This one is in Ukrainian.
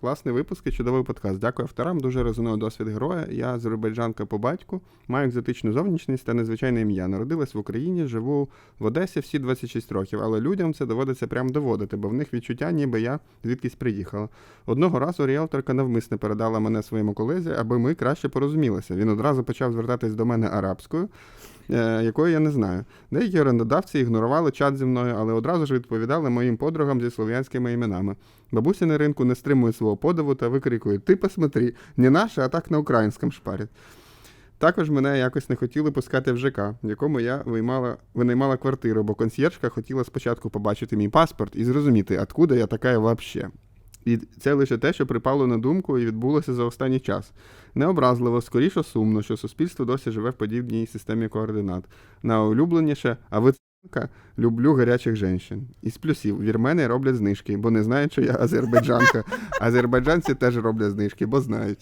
Класний випуск і чудовий подкаст. Дякую авторам. Дуже резонує досвід героя. Я азербайджанка по батьку, маю екзотичну зовнішність та незвичайне ім'я. Народилась в Україні, живу в Одесі всі 26 років, але людям це доводиться прям доводити, бо в них відчуття, ніби я звідкись приїхала. Одного разу ріелторка навмисне передала мене своєму колезі, аби ми краще порозумілися. Він одразу почав звертатись до мене арабською. Е, Якої я не знаю. Деякі орендодавці ігнорували чат зі мною, але одразу ж відповідали моїм подругам зі слов'янськими іменами. Бабуся на ринку не стримує свого подиву та викрикує: Ти посмотри, не наше, а так на українському шпарять. Також мене якось не хотіли пускати в ЖК, в якому я виймала, винаймала квартиру, бо консьєржка хотіла спочатку побачити мій паспорт і зрозуміти, откуда я така вообще. І це лише те, що припало на думку і відбулося за останній час. Необразливо, скоріше сумно, що суспільство досі живе в подібній системі координат. Найулюбленіше, а ви люблю гарячих жінчин. Із плюсів вірмени роблять знижки, бо не знають, що я азербайджанка. Азербайджанці теж роблять знижки, бо знають.